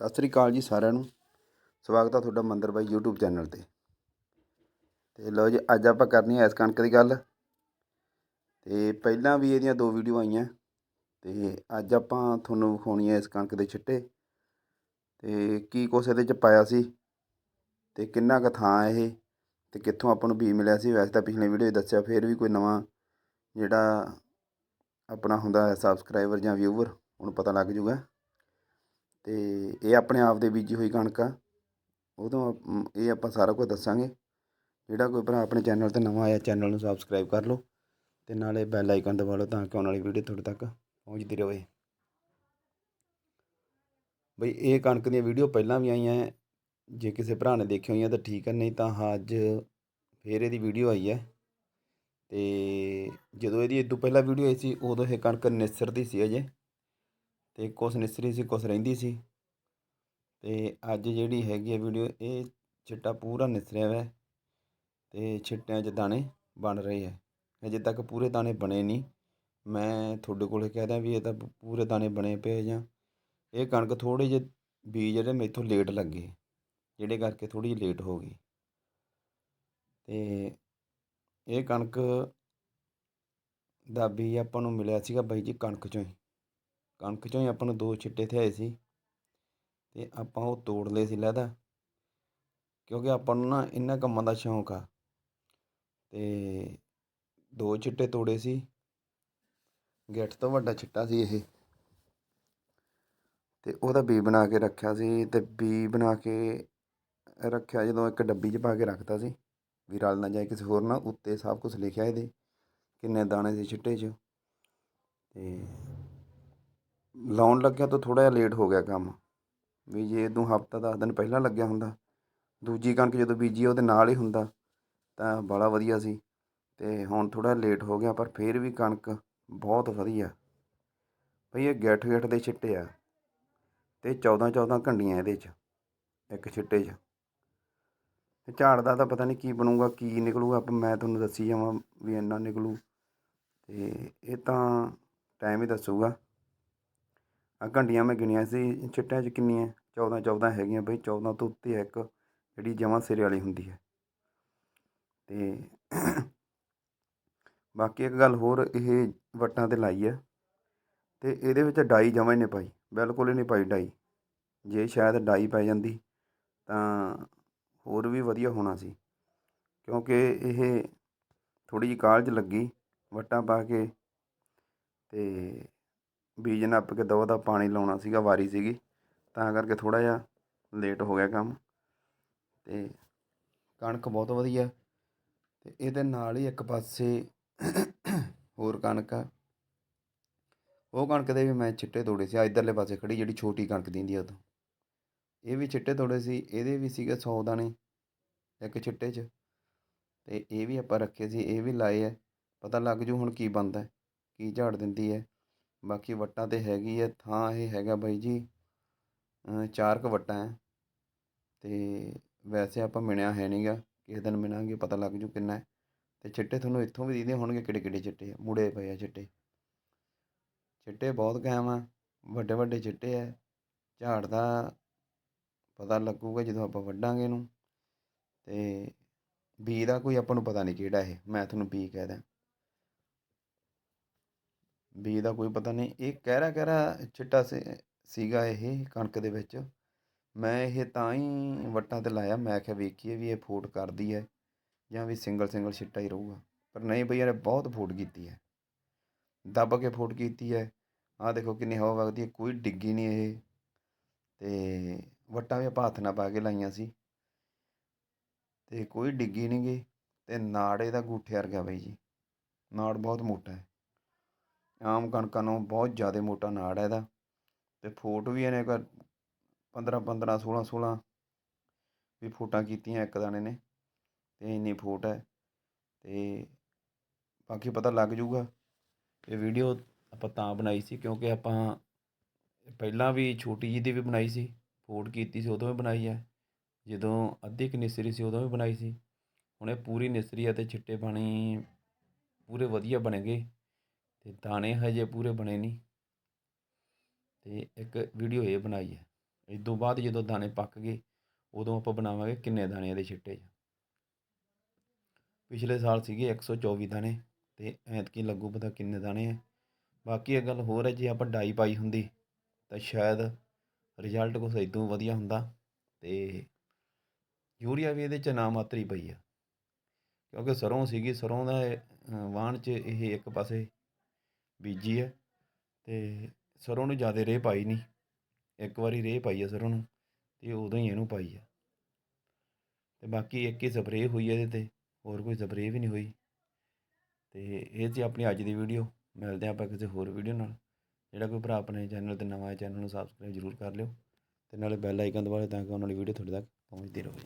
ਸਤਿ ਸ੍ਰੀ ਅਕਾਲ ਜੀ ਸਾਰਿਆਂ ਨੂੰ। ਸਵਾਗਤ ਆ ਤੁਹਾਡਾ ਮੰਦਰ ਬਾਈ YouTube ਚੈਨਲ ਤੇ। ਤੇ ਲਓ ਜੀ, ਅੱਜ ਆਪਾਂ ਕਰਨੀ ਹੈ ਇਸ ਕਣਕ ਦੀ ਗੱਲ। ਤੇ ਪਹਿਲਾਂ ਵੀ ਇਹਦੀਆਂ ਦੋ ਵੀਡੀਓ ਆਈਆਂ। ਤੇ ਅੱਜ ਆਪਾਂ ਤੁਹਾਨੂੰ ਵਿਖਾਉਣੀ ਹੈ ਇਸ ਕਣਕ ਦੇ ਛਿੱਟੇ। ਤੇ ਕੀ ਕੁਛ ਇਹਦੇ ਚ ਪਾਇਆ ਸੀ ਤੇ ਕਿੰਨਾ ਕੁ ਥਾਂ ਇਹ ਤੇ ਕਿੱਥੋਂ ਆਪਾਂ ਨੂੰ ਬੀ ਮਿਲਿਆ ਸੀ, ਵੈਸੇ ਤਾਂ ਪਿਛਲੇ ਵੀਡੀਓ ਦੱਸਿਆ, ਫਿਰ ਵੀ ਕੋਈ ਨਵਾਂ ਜਿਹੜਾ ਆਪਣਾ ਹੁੰਦਾ ਹੈ ਸਬਸਕ੍ਰਾਈਬਰ ਜਾਂ ਵਿਊਵਰ ਉਹਨੂੰ ਪਤਾ ਲੱਗ ਜੂਗਾ। ਅਤੇ ਇਹ ਆਪਣੇ ਆਪ ਦੇ ਬੀਜੀ ਹੋਈ ਕਣਕ ਆ। ਉਦੋਂ ਅਮ, ਇਹ ਆਪਾਂ ਸਾਰਾ ਕੁਝ ਦੱਸਾਂਗੇ। ਜਿਹੜਾ ਕੋਈ ਭਰਾ ਆਪਣੇ ਚੈਨਲ ਤੇ ਨਵਾਂ ਆਇਆ ਚੈਨਲ ਨੂੰ ਸਬਸਕ੍ਰਾਈਬ ਕਰ ਲਓ ਅਤੇ ਨਾਲੇ ਬੈਲ ਆਈਕਨ ਦਬਾ ਲਓ ਤਾਂ ਕਿ ਆਉਣ ਵਾਲੀ ਵੀਡੀਓ ਤੁਹਾਡੇ ਤੱਕ ਪਹੁੰਚਦੀ ਰਹੇ। ਬਈ ਇਹ ਕਣਕ ਦੀਆਂ ਵੀਡੀਓ ਪਹਿਲਾਂ ਵੀ ਆਈਆਂ ਜੇ ਕਿਸੇ ਭਰਾ ਨੇ ਦੇਖੀ ਹੋਈਆਂ ਤਾਂ ਠੀਕ ਹੈ ਨਹੀਂ ਤਾਂ ਹਾਂ ਅੱਜ ਫੇਰ ਇਹਦੀ ਵੀਡੀਓ ਆਈ ਹੈ ਤੇ ਜਦੋਂ ਇਹਦੀ ਇਦੋਂ ਪਹਿਲਾਂ ਵੀਡੀਓ ਆਈ ਸੀ ਉਦੋਂ ਇਹ ਕਣਕ ਨਿਸਰਦੀ ਸੀ ਅਜੇ। ਅਤੇ ਕੁਛ ਨਿਸਰੀ ਸੀ, ਕੁਛ ਰਹਿੰਦੀ ਸੀ। ਅਤੇ ਅੱਜ ਜਿਹੜੀ ਹੈਗੀ ਹੈ ਵੀਡੀਓ ਇਹ ਛਿੱਟਾ ਪੂਰਾ ਨਿਸਰਿਆ ਹੋਇਆ ਅਤੇ ਛਿੱਟਿਆਂ 'ਚ ਦਾਣੇ ਬਣ ਰਹੇ ਹੈ ਅਜੇ ਤੱਕ ਪੂਰੇ ਦਾਣੇ ਬਣੇ ਨਹੀਂ। ਮੈਂ ਤੁਹਾਡੇ ਕੋਲ ਕਹਿ ਦਿਆਂ ਵੀ ਇਹ ਤਾਂ ਪੂਰੇ ਦਾਣੇ ਬਣੇ ਪਏ ਜਾਂ। ਇਹ ਕਣਕ ਥੋੜ੍ਹੇ ਜਿਹੇ ਬੀਜ ਜਿਹੜੇ ਮੇਥੋਂ ਲੇਟ ਲੱਗੇ, ਜਿਹੜੇ ਕਰਕੇ ਥੋੜ੍ਹੀ ਜਿਹੀ ਲੇਟ ਹੋ ਗਈ। ਅਤੇ ਇਹ ਕਣਕ ਦਾ ਬੀਜ ਆਪਾਂ ਨੂੰ ਮਿਲਿਆ ਸੀਗਾ ਬਾਈ ਜੀ ਕਣਕ ਚੋਂ ਹੀ। ਕਣਕ ਚੋਂ ਹੀ ਆਪਾਂ ਨੂੰ ਦੋ ਛਿੱਟੇ ਥਿਆਏ ਸੀ ਅਤੇ ਆਪਾਂ ਉਹ ਤੋੜ ਲਏ ਸੀ ਲਹਿਦਾ ਕਿਉਂਕਿ ਆਪਾਂ ਨੂੰ ਨਾ ਇਹਨਾਂ ਕੰਮਾਂ ਦਾ ਸ਼ੌਂਕ ਆ। ਅਤੇ ਦੋ ਛਿੱਟੇ ਤੋੜੇ ਸੀ, ਗਿੱਠ ਤੋਂ ਵੱਡਾ ਛਿੱਟਾ ਸੀ ਇਹ। ਅਤੇ ਉਹਦਾ ਬੀ ਬਣਾ ਕੇ ਰੱਖਿਆ ਸੀ ਅਤੇ ਬੀ ਬਣਾ ਕੇ ਰੱਖਿਆ ਜਦੋਂ ਇੱਕ ਡੱਬੀ 'ਚ ਪਾ ਕੇ ਰੱਖਤਾ ਸੀ, ਵੀ ਰਲ ਨਾ ਜਾਏ ਕਿਸੇ ਹੋਰ ਨਾਲ, ਉੱਤੇ ਸਭ ਕੁਝ ਲਿਖਿਆ ਇਹਦੇ, ਕਿੰਨੇ ਦਾਣੇ ਸੀ ਛਿੱਟੇ 'ਚ। ਅਤੇ ਲਾਉਣ ਲੱਗਿਆ ਤਾਂ ਥੋੜ੍ਹਾ ਜਿਹਾ ਲੇਟ ਹੋ ਗਿਆ ਕੰਮ। ਵੀ ਜੇ ਤੂੰ ਹਫਤਾ ਦਸ ਦਿਨ ਪਹਿਲਾਂ ਲੱਗਿਆ ਹੁੰਦਾ, ਦੂਜੀ ਕਣਕ ਜਦੋਂ ਬੀਜੀ ਉਹਦੇ ਨਾਲ ਹੀ ਹੁੰਦਾ, ਤਾਂ ਬੜਾ ਵਧੀਆ ਸੀ। ਅਤੇ ਹੁਣ ਥੋੜਾ ਲੇਟ ਹੋ ਗਿਆ, ਪਰ ਫਿਰ ਵੀ ਕਣਕ ਬਹੁਤ ਵਧੀਆ। ਬਈ ਇਹ ਗਿੱਠ ਗਿੱਠ ਦੇ ਛਿੱਟੇ ਆ ਅਤੇ ਚੌਦਾਂ ਚੌਦਾਂ ਘੰਡੀਆਂ ਇਹਦੇ 'ਚ, ਇੱਕ ਛਿੱਟੇ 'ਚ। ਝਾੜ ਦਾ ਤਾਂ ਪਤਾ ਨਹੀਂ ਕੀ ਬਣੂਗਾ, ਕੀ ਨਿਕਲੂਗਾ ਪਰ ਮੈਂ ਤੁਹਾਨੂੰ ਦੱਸੀ ਜਾਵਾਂ ਵੀ ਇੰਨਾ ਨਿਕਲੂ। ਅਤੇ ਇਹ ਤਾਂ ਟਾਈਮ ਹੀ ਦੱਸੂਗਾ। ਆ ਘੰਟੀਆਂ ਮੈਂ ਗਿਣੀਆਂ ਸੀ ਚਿੱਟਿਆਂ 'ਚ ਕਿੰਨੀਆਂ? 14 14 ਹੈਗੀਆਂ ਬਈ 14 ਤੋਂ ਉੱਤੇ ਹੈ ਇੱਕ, ਜਿਹੜੀ ਜਮਾਂ ਸਿਰੇ ਵਾਲੀ ਹੁੰਦੀ ਹੈ। ਤੇ ਬਾਕੀ ਇੱਕ ਗੱਲ ਹੋਰ, ਇਹ ਵੱਟਾਂ ਤੇ ਲਾਈ ਹੈ ਤੇ ਇਹਦੇ ਵਿੱਚ ਡਾਈ ਜਮਾਂ ਹੀ ਨਹੀਂ ਪਾਈ, ਬਿਲਕੁਲ ਹੀ ਨਹੀਂ ਪਾਈ ਡਾਈ। ਜੇ ਸ਼ਾਇਦ ਡਾਈ ਪੈ ਜਾਂਦੀ, ਤਾਂ ਹੋਰ ਵੀ ਵਧੀਆ ਹੋਣਾ ਸੀ। ਕਿਉਂਕਿ ਇਹ ਥੋੜੀ ਜਿਹੀ ਕਾਲਜ ਲੱਗੀ, ਵੱਟਾਂ ਪਾ ਕੇ। ਤੇ ਬੀਜ ਨੱਪ ਕੇ ਦੋ ਦਾ ਪਾਣੀ ਲਾਉਣਾ ਸੀਗਾ, ਵਾਰੀ ਸੀਗੀ। ਤਾਂ ਕਰਕੇ ਥੋੜਾ ਜਿਹਾ ਲੇਟ ਹੋ ਗਿਆ ਕੰਮ। ਤੇ ਕਣਕ ਬਹੁਤ ਵਧੀਆ। ਤੇ ਇਹਦੇ ਨਾਲ ਹੀ ਇੱਕ ਪਾਸੇ ਹੋਰ ਕਣਕ ਆ। ਉਹ ਕਣਕ ਦੇ ਵੀ ਮੈਂ ਛਿੱਟੇ ਤੋੜੇ ਸੀ। ਆ ਇਧਰਲੇ ਪਾਸੇ ਖੜੀ ਜਿਹੜੀ ਛੋਟੀ ਕਣਕ ਦਿੰਦੀ ਆ ਉਦੋਂ। ਇਹ ਵੀ ਛਿੱਟੇ ਤੋੜੇ ਸੀ। ਇਹਦੇ ਵੀ ਸੀਗੇ 100 ਦਾਣੇ ਇੱਕ ਛਿੱਟੇ 'ਚ। ਤੇ ਇਹ ਵੀ ਆਪਾਂ ਰੱਖੇ ਸੀ। ਇਹ ਵੀ ਲਾਏ ਆ। ਪਤਾ ਲੱਗ ਜੂ ਹੁਣ ਕੀ ਬਣਦਾ, ਕੀ ਝਾੜ ਦਿੰਦੀ ਹੈ ਬਾਕੀ ਵੱਟਾਂ ਤੇ ਹੈਗੀ ਹੈ ਥਾਂ ਇਹ ਹੈਗਾ ਬਾਈ ਜੀ ਚਾਰ ਕੁ ਵੱਟਾਂ ਹੈ ਅਤੇ ਵੈਸੇ ਆਪਾਂ ਮਿਣਿਆ ਹੈ ਨਹੀਂ ਗਾ ਕਿਸੇ ਦਿਨ ਮਿਣਾਂਗੇ, ਪਤਾ ਲੱਗ ਜੂ ਕਿੰਨਾ ਹੈ ਤੇ ਛਿੱਟੇ ਤੁਹਾਨੂੰ ਇੱਥੋਂ ਵੀ ਦਿਖਦੇ ਹੋਣਗੇ, ਕਿਹੜੇ ਕਿਹੜੇ ਚਿੱਟੇ ਆ, ਮੁੜੇ ਪਏ ਆ ਚਿੱਟੇ। ਚਿੱਟੇ ਬਹੁਤ ਕਾਇਮ ਆ, ਵੱਡੇ ਵੱਡੇ ਚਿੱਟੇ ਆ ਝਾੜ ਦਾ ਪਤਾ ਲੱਗੂਗਾ ਜਦੋਂ ਆਪਾਂ ਵੱਢਾਂਗੇ ਇਹਨੂੰ। ਅਤੇ ਬੀ ਦਾ ਕੋਈ ਆਪਾਂ ਨੂੰ ਪਤਾ ਨਹੀਂ ਕਿਹੜਾ ਇਹ, ਮੈਂ ਤੁਹਾਨੂੰ ਬੀ ਕਹਿ ਦਿਆਂ। ਬੀ ਦਾ ਕੋਈ ਪਤਾ ਨਹੀਂ, ਇਹ ਕਹਿਰਾ ਕਹਿਰਾ ਛਿੱਟਾ ਸੀ, ਸੀਗਾ ਇਹ ਕਣਕ ਦੇ ਵਿੱਚ। ਮੈਂ ਇਹ ਤਾਂ ਹੀ ਵੱਟਾਂ ਤੇ ਲਾਇਆ, ਮੈਂ ਕਿਹਾ ਵੇਖੀਏ ਵੀ ਇਹ ਫੋਟ ਕਰਦੀ ਹੈ ਜਾਂ ਵੀ ਸਿੰਗਲ ਸਿੰਗਲ ਛਿੱਟਾ ਹੀ ਰਹੂਗਾ। ਪਰ ਨਹੀਂ ਬਈ ਇਹਨੇ ਬਹੁਤ ਫੋਟ ਕੀਤੀ ਹੈ। ਦੱਬ ਕੇ ਫੋਟ ਕੀਤੀ ਹੈ। ਆਹ ਦੇਖੋ ਕਿੰਨੀ ਹਵਾ ਵਗਦੀ ਹੈ, ਕੋਈ ਡਿੱਗੀ ਨਹੀਂ ਇਹ। ਤੇ ਵੱਟਾਂ ਵੀ ਆਪਾਂ ਹੱਥ ਨਾਲ ਪਾ ਕੇ ਲਾਈਆਂ ਸੀ। ਤੇ ਕੋਈ ਡਿੱਗੀ ਨਹੀਂ ਗਈ ਤੇ ਨਾੜ ਇਹਦਾ ਗੂਠੇ ਵਰਗਾ ਬਈ ਜੀ। ਨਾੜ ਬਹੁਤ ਮੋਟਾ ਹੈ। ਆਮ ਕਣਕਾਂ ਨੂੰ ਬਹੁਤ ਜ਼ਿਆਦਾ ਮੋਟਾ ਨਾੜ ਹੈ ਇਹਦਾ ਅਤੇ ਫੋਟ ਵੀ ਇਹਨੇ ਕ ਪੰਦਰਾਂ ਪੰਦਰਾਂ ਸੋਲ੍ਹਾਂ ਸੋਲ੍ਹਾਂ ਵੀ ਫੋਟਾਂ ਕੀਤੀਆਂ ਇੱਕ ਦਾਣੇ ਨੇ ਅਤੇ ਇੰਨੀ ਫੋਟ ਹੈ ਅਤੇ ਬਾਕੀ ਪਤਾ ਲੱਗ ਜੂਗਾ ਇਹ ਵੀਡੀਓ ਆਪਾਂ ਤਾਂ ਬਣਾਈ ਸੀ ਕਿਉਂਕਿ ਆਪਾਂ ਪਹਿਲਾਂ ਵੀ ਛੋਟੀ ਜਿਹੀ ਦੀ ਵੀ ਬਣਾਈ ਸੀ, ਫੋਟ ਕੀਤੀ ਸੀ ਉਦੋਂ ਵੀ ਬਣਾਈ ਹੈ, ਜਦੋਂ ਅੱਧੀ ਕੁ ਨਿਸਰੀ ਸੀ ਉਦੋਂ ਵੀ ਬਣਾਈ ਸੀ। ਹੁਣ ਇਹ ਪੂਰੀ ਨਿਸਰੀ ਅਤੇ ਤੇ ਛਿੱਟੇ ਪਾਣੀ ਪੂਰੇ ਵਧੀਆ ਬਣ ਗਏ। ਤੇ ਦਾਣੇ ਹਜੇ ਪੂਰੇ ਬਣੇ ਨਹੀਂ। ਤੇ ਇੱਕ ਵੀਡੀਓ ਇਹ ਬਣਾਈ ਹੈ। ਇਸ ਤੋਂ ਬਾਅਦ ਜਦੋਂ ਦਾਣੇ ਪੱਕ ਗਏ ਉਦੋਂ ਆਪਾਂ ਬਣਾਵਾਂਗੇ ਕਿੰਨੇ ਦਾਣੇ ਇਹਦੇ ਛਿੱਟੇ 'ਚ ਪਿਛਲੇ ਸਾਲ ਸੀਗੇ 124 ਦਾਣੇ ਤੇ ਐਤਕੀ ਲੱਗੂ ਪਤਾ ਕਿੰਨੇ ਦਾਣੇ ਹੈ ਬਾਕੀ ਇਹ ਗੱਲ ਹੋਰ ਹੈ ਜੇ ਆਪਾਂ ਡਾਈ ਪਾਈ ਹੁੰਦੀ ਤਾਂ ਸ਼ਾਇਦ ਰਿਜ਼ਲਟ ਕੁਛ ਇਦੋਂ ਵਧੀਆ ਹੁੰਦਾ ਤੇ ਯੂਰੀਆ ਵੀ ਇਹਦੇ 'ਚ ਨਾ ਮਾਤਰੀ ਪਈ ਆ। ਕਿਉਂਕਿ ਸਰੋਂ ਸੀਗੀ ਸਰੋਂ ਦਾ ਇਹ, 'ਚ ਇਹ ਇੱਕ ਪਾਸੇ ਬੀਜੀ ਹੈ ਅਤੇ ਸਰੋਂ ਨੂੰ ਜ਼ਿਆਦਾ ਰੇਹ ਪਾਈ ਨਹੀਂ। ਇੱਕ ਵਾਰੀ ਰੇਹ ਪਾਈ ਹੈ ਸਰੋਂ ਨੂੰ ਅਤੇ ਉਦੋਂ ਹੀ ਇਹਨੂੰ ਪਾਈ ਹੈ ਅਤੇ ਬਾਕੀ ਇੱਕ ਹੀ ਸਪਰੇਅ ਹੋਈ ਇਹਦੇ ਤੇ, ਹੋਰ ਕੋਈ ਸਪਰੇਅ ਵੀ ਨਹੀਂ ਹੋਈ। ਅਤੇ ਇਹ ਸੀ ਆਪਣੀ ਅੱਜ ਦੀ ਵੀਡੀਓ। ਮਿਲਦੇ ਹਾਂ ਆਪਾਂ ਕਿਸੇ ਹੋਰ ਵੀਡੀਓ ਨਾਲ। ਜਿਹੜਾ ਕੋਈ ਭਰਾ ਆਪਣੇ ਚੈਨਲ ਤੇ ਨਵਾਂ ਹੈ ਚੈਨਲ ਨੂੰ ਸਬਸਕ੍ਰਾਈਬ ਜ਼ਰੂਰ ਕਰ ਲਿਓ। ਅਤੇ ਨਾਲੇ ਬੈਲ ਆਈਕਨ ਦਬਾ ਤਾਂ ਕਿ ਆਉਣ ਵਾਲੀ ਵੀਡੀਓ ਤੁਹਾਡੇ ਤੱਕ ਪਹੁੰਚਦੀ ਰਹੇ।